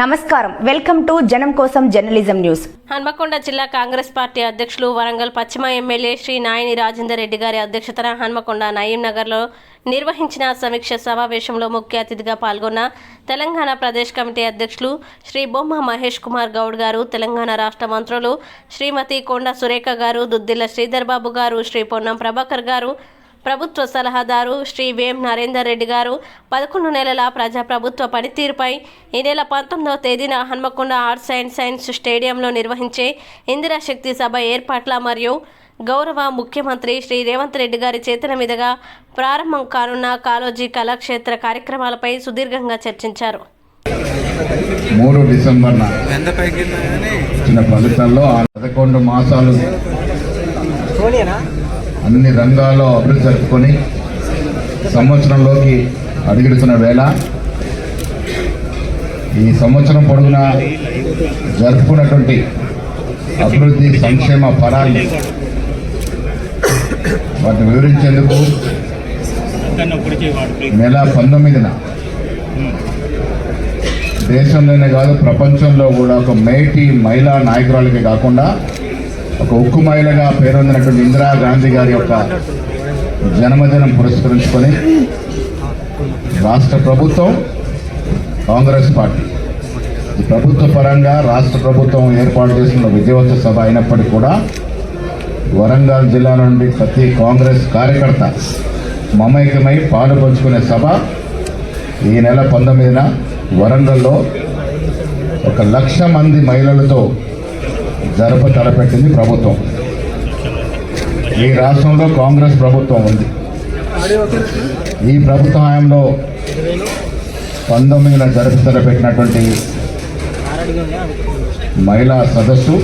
నమస్కారం. Welcome to జనం కోసం జర్నలిజం న్యూస్. హన్మకొండ జిల్లా కాంగ్రెస్ పార్టీ అధ్యక్షులు వరంగల్ పశ్చిమ ఎమ్మెల్యే శ్రీ నాయని రాజేందర్ రెడ్డి గారి అధ్యక్షతన హన్మకొండ నయీం నగర్లో నిర్వహించిన సమీక్ష సమావేశంలో ముఖ్య అతిథిగా పాల్గొన్న తెలంగాణ ప్రదేశ్ కమిటీ అధ్యక్షులు శ్రీ బొమ్మ మహేష్ కుమార్ గౌడ్ గారు తెలంగాణ రాష్ట్ర మంత్రులు శ్రీమతి కొండ సురేఖ గారు దుద్దిల్ల శ్రీధర్ బాబు గారు శ్రీ పొన్నం ప్రభాకర్ గారు ప్రభుత్వ సలహాదారు శ్రీ వేం నరేందర్ రెడ్డి గారు పదకొండు నెలల ప్రజాప్రభుత్వ పనితీరుపై ఈ నెల పంతొమ్మిదవ తేదీన హన్మకొండ ఆర్ట్స్ అండ్ సైన్స్ స్టేడియంలో నిర్వహించే ఇందిరా శక్తి సభ ఏర్పాట్ల మరియు గౌరవ ముఖ్యమంత్రి శ్రీ రేవంత్ రెడ్డి గారి చేతుల మీదుగా ప్రారంభం కానున్న కాలోజీ కళాక్షేత్ర కార్యక్రమాలపై సుదీర్ఘంగా చర్చించారు. మూడు వచ్చిన ఫలితాల్లో ఆ పదకొండు మాసాలు అన్ని రంగాల్లో అభివృద్ధి జరుపుకొని సంవత్సరంలోకి అడుగుడుతున్న వేళ ఈ సంవత్సరం పొడుగున జరుపుకున్నటువంటి అభివృద్ధి సంక్షేమ ఫలాన్ని వాటిని వివరించేందుకు నెల పంతొమ్మిదిన దేశంలోనే కాదు ప్రపంచంలో కూడా ఒక మేటి మహిళా నాయకురాలకి కాకుండా ఒక ఉక్కు మహిళగా పేరొందినటువంటి ఇందిరాగాంధీ గారి యొక్క జన్మదినం పురస్కరించుకొని రాష్ట్ర ప్రభుత్వం కాంగ్రెస్ పార్టీ. ఈ ప్రభుత్వ పరంగా రాష్ట్ర ప్రభుత్వం ఏర్పాటు చేసిన విజయోత్సవ సభ అయినప్పటికీ కూడా వరంగల్ జిల్లా నుండి ప్రతి కాంగ్రెస్ కార్యకర్త మమైక్యమై పాలు పంచుకునే సభ ఈ నెల పంతొమ్మిదిన వరంగల్లో ఒక లక్ష మంది మహిళలతో జరప తలపెట్టింది ప్రభుత్వం. ఈ రాష్ట్రంలో కాంగ్రెస్ ప్రభుత్వం ఉంది. ఈ ప్రభుత్వ హయాంలో పంతొమ్మిదిన జరప తలపెట్టినటువంటి మహిళా సదస్సు